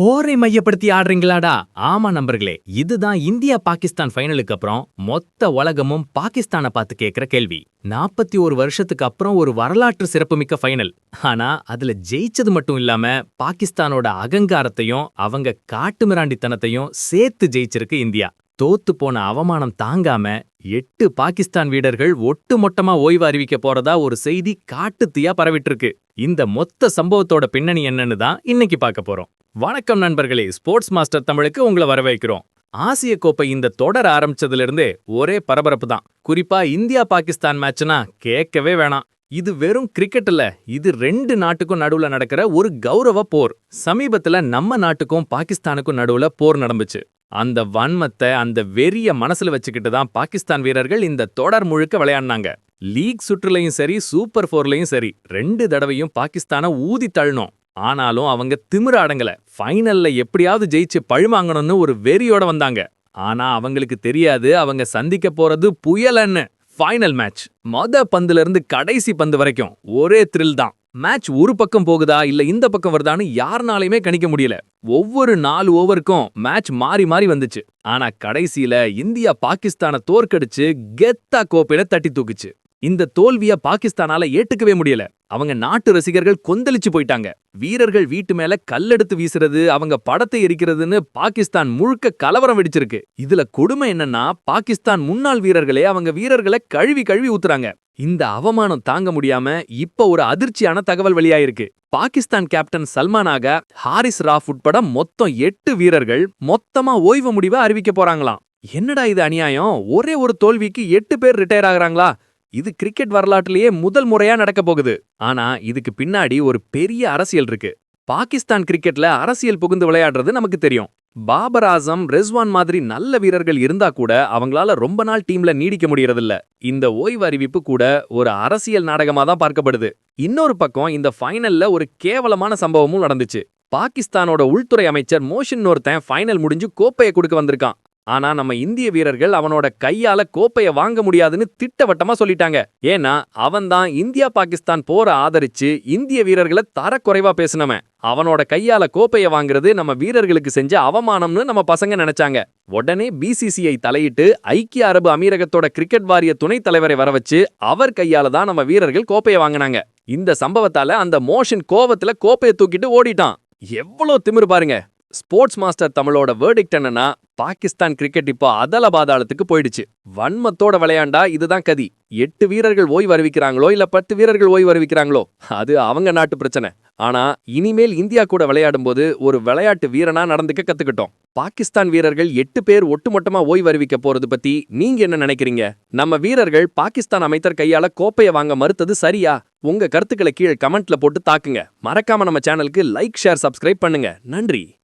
போரை மையப்படுத்தி ஆடுறீங்களாடா? ஆமா நம்பர்களே இதுதான் இந்தியா பாகிஸ்தான் ஃபைனலுக்கு அப்புறம் மொத்த உலகமும் பாகிஸ்தானை பார்த்து கேக்குற கேள்வி. நாற்பத்தி ஒரு வருஷத்துக்கு அப்புறம் ஒரு வரலாற்று சிறப்புமிக்க ஃபைனல். ஆனா அதுல ஜெயிச்சது மட்டும் இல்லாம பாகிஸ்தானோட அகங்காரத்தையும் அவங்க காட்டுமிராண்டித்தனத்தையும் சேர்த்து ஜெயிச்சிருக்கு இந்தியா. தோத்து போன அவமானம் தாங்காம எட்டு பாகிஸ்தான் வீரர்கள் ஒட்டுமொட்டமா ஓய்வு அறிவிக்க போறதா ஒரு செய்தி காட்டுத்தீயா பரவிட்டு இருக்கு. இந்த மொத்த சம்பவத்தோட பின்னணி என்னன்னு தான் இன்னைக்கு பார்க்க போறோம். வணக்கம் நண்பர்களே ஸ்போர்ட்ஸ் மாஸ்டர் தமிழுக்கு உங்களை வரவேற்கிறோம். ஆசிய கோப்பை இந்த தொடர் ஆரம்பிச்சதுல இருந்தே ஒரே பரபரப்பு தான். குறிப்பா இந்தியா பாகிஸ்தான் மேட்ச்னா கேட்கவே வேணாம். இது வெறும் கிரிக்கெட்ல இது ரெண்டு நாட்டுக்கும் நடுவுல நடக்கிற ஒரு கௌரவ போர். சமீபத்துல நம்ம நாட்டுக்கும் பாகிஸ்தானுக்கும் நடுவுல போர் நடந்துச்சு. அந்த வன்மத்தை அந்த வெறிய மனசுல வச்சுக்கிட்டு தான் பாகிஸ்தான் வீரர்கள் இந்த தொடர் முழுக்க விளையாடினாங்க. லீக் சுற்றுலையும் சரி சூப்பர் ஃபோர்லயும் சரி ரெண்டு தடவையும் பாகிஸ்தானை ஊதி தள்ளணும் ஆனாலும் அவங்க திமிர அடங்கல ஃபைனல்ல எப்படியாவது ஜெயிச்சு பழுமாங்கணும்னு ஒரு வெறியோட வந்தாங்க. ஆனா அவங்களுக்கு தெரியாது அவங்க சந்திக்க போறது புயலன்னு. ஃபைனல் மேட்ச் மொத பந்துல இருந்து கடைசி பந்து வரைக்கும் ஒரே த்ரில் தான். மேட்ச் ஒரு பக்கம் போகுதா இல்ல இந்த பக்கம் வருதான்னு யாருனாலையுமே கணிக்க முடியல. ஒவ்வொரு நாலு ஓவருக்கும் மேட்ச் மாறி மாறி வந்துச்சு. ஆனா கடைசியில இந்தியா பாகிஸ்தானை தோற்கடிச்சு கெத்தா கோப்பையில தட்டி தூக்குச்சு. இந்த தோல்விய பாகிஸ்தானால ஏற்றுக்கவே முடியல. அவங்க நாட்டு ரசிகர்கள் கொந்தளிச்சு போயிட்டாங்க. வீரர்கள் வீட்டு மேல கல்லெடுத்து வீசுறது அவங்க படத்தை எரிக்கிறதுன்னு பாகிஸ்தான் முழுக்க கலவரம் வெடிச்சிருக்கு. இதுல கொடுமை என்னன்னா பாகிஸ்தான் முன்னாள் வீரர்களே அவங்க வீரர்களை கழுவி கழுவி ஊத்துறாங்க. இந்த அவமானம் தாங்க முடியாம இப்ப ஒரு அதிர்ச்சியான தகவல் வெளியாயிருக்கு. பாகிஸ்தான் கேப்டன் சல்மானாக ஹாரிஸ் ராஃப் உட்பட மொத்தம் எட்டு வீரர்கள் மொத்தமா ஓய்வு முடிவை அறிவிக்க போறாங்களாம். என்னடா இது அநியாயம்? ஒரே ஒரு தோல்விக்கு எட்டு பேர் ரிட்டையர் ஆகுறாங்களா? இது கிரிக்கெட் வரலாற்றிலேயே முதல் முறையா நடக்க போகுது. ஆனா இதுக்கு பின்னாடி ஒரு பெரிய அரசியல் இருக்கு. பாகிஸ்தான் கிரிக்கெட்ல அரசியல் புகுந்து விளையாடுறது நமக்கு தெரியும். பாபர் ஆசம் ரெஸ்வான் மாதிரி நல்ல வீரர்கள் இருந்தா கூட அவங்களால ரொம்ப நாள் டீம்ல நீடிக்க முடியறதில்ல. இந்த ஓய்வு அறிவிப்பு கூட ஒரு அரசியல் நாடகமா தான் பார்க்கப்படுது. இன்னொரு பக்கம் இந்த ஃபைனல்ல ஒரு கேவலமான சம்பவமும் நடந்துச்சு. பாகிஸ்தானோட உள்துறை அமைச்சர் மோஷின் ஒருத்தன் ஃபைனல் முடிஞ்சு கோப்பையை கொடுக்க வந்திருக்கான். ஆனா நம்ம இந்திய வீரர்கள் அவனோட கையால கோப்பைய வாங்க முடியாதுன்னு திட்டவட்டமா சொல்லிட்டாங்க. ஏன்னா அவன் தான் இந்தியா பாகிஸ்தான் போற ஆதரிச்சு இந்திய வீரர்களை தரக்குறைவா பேசினவன். அவனோட கையால கோப்பைய வாங்குறது நம்ம வீரர்களுக்கு செஞ்ச அவமானம்னு நம்ம பசங்க நினைச்சாங்க. உடனே பிசிசிஐ தலையிட்டு ஐக்கிய அரபு அமீரகத்தோட கிரிக்கெட் வாரிய துணைத் தலைவரை வர வச்சு அவர் கையால தான் நம்ம வீரர்கள் கோப்பையை வாங்கினாங்க. இந்த சம்பவத்தால அந்த மோஷன் கோவத்துல கோப்பையை தூக்கிட்டு ஓடிட்டான். எவ்வளோ திமிரு பாருங்க. ஸ்போர்ட்ஸ் மாஸ்டர் தமிழோட வேர்டிக்ட் என்னன்னா பாகிஸ்தான் கிரிக்கெட் இப்போ அதல பாதாளத்துக்கு போயிடுச்சு. வன்மத்தோட விளையாண்டா இதுதான் கதி. எட்டு வீரர்கள் ஓய்வு அறிவிக்கிறாங்களோ இல்ல பத்து வீரர்கள் ஓய்வு அறிவிக்கிறாங்களோ? அது அவங்க நாட்டு பிரச்சனை. ஆனா இனிமேல் இந்தியா கூட விளையாடும் போது ஒரு விளையாட்டு வீரனா நடந்துக்க கத்துக்கிட்டோம். பாகிஸ்தான் வீரர்கள் எட்டு பேர் ஒட்டுமொட்டமா ஓய்வு அறிவிக்க போறது பத்தி நீங்க என்ன நினைக்கிறீங்க? நம்ம வீரர்கள் பாகிஸ்தான் அமைச்சர் கையால கோப்பையை வாங்க மறுத்தது சரியா? உங்க கருத்துக்களை கீழே கமெண்ட்ல போட்டு தாக்குங்க. மறக்காம நம்ம சேனலுக்கு லைக் ஷேர் சப்ஸ்கிரைப் பண்ணுங்க. நன்றி.